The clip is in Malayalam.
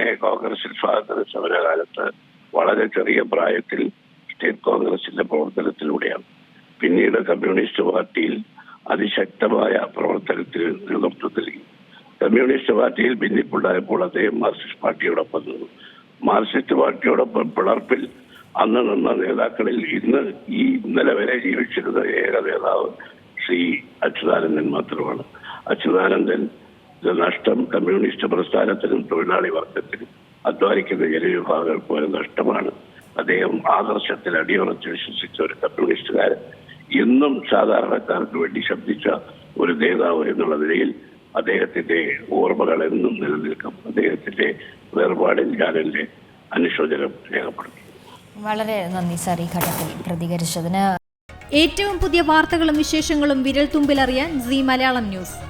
തന്നെ കോൺഗ്രസിൽ സ്വാതന്ത്ര്യ സമരകാലത്ത് വളരെ ചെറിയ പ്രായത്തിൽ സ്റ്റേറ്റ് കോൺഗ്രസിന്റെ പ്രവർത്തനത്തിലൂടെയാണ്. പിന്നീട് കമ്മ്യൂണിസ്റ്റ് പാർട്ടിയിൽ അതിശക്തമായ പ്രവർത്തനത്തിൽ നേതൃത്വം നൽകി. കമ്മ്യൂണിസ്റ്റ് പാർട്ടിയിൽ ഭിന്നിപ്പുണ്ടായപ്പോൾ അദ്ദേഹം മാർക്സിസ്റ്റ് പാർട്ടിയോടൊപ്പം നിന്നു. മാർക്സിസ്റ്റ് പാർട്ടിയോടൊപ്പം പിളർപ്പിൽ അന്ന് നിന്ന നേതാക്കളിൽ ഇന്ന് ഈ ഇന്നലെ വരെ ജീവിച്ചിരുന്ന ഏക നേതാവ് ശ്രീ അച്യുതാനന്ദൻ മാത്രമാണ്. അച്യുതാനന്ദൻ നഷ്ടം കമ്മ്യൂണിസ്റ്റ് പ്രസ്ഥാനത്തിനും തൊഴിലാളി വർഗത്തിനും അധ്വാനിക്കുന്ന ജനവിഭാഗങ്ങൾക്ക് ഒരു നഷ്ടമാണ്. അദ്ദേഹം ആദർശത്തിൽ അടിയുറച്ച് വിശ്വസിച്ച ഒരു കമ്മ്യൂണിസ്റ്റുകാരൻ. എന്നും സാധാരണക്കാർക്ക് വേണ്ടി ശബ്ദിച്ച ഒരു നേതാവ് എന്നുള്ള നിലയിൽ അദ്ദേഹത്തിന്റെ ഓർമ്മകൾ എന്നും നിലനിൽക്കും. അദ്ദേഹത്തിന്റെ വേർപാടിൽ ഞാൻ എന്റെ അനുശോചനം രേഖപ്പെടുത്തി വളരെ നന്ദി സാർ ഈ ഘട്ടത്തിൽ പ്രതികരിച്ചതിന്. ഏറ്റവും പുതിയ വാർത്തകളും വിശേഷങ്ങളും വിരൽ തുമ്പിലറിയാൻ സി മലയാളം ന്യൂസ്.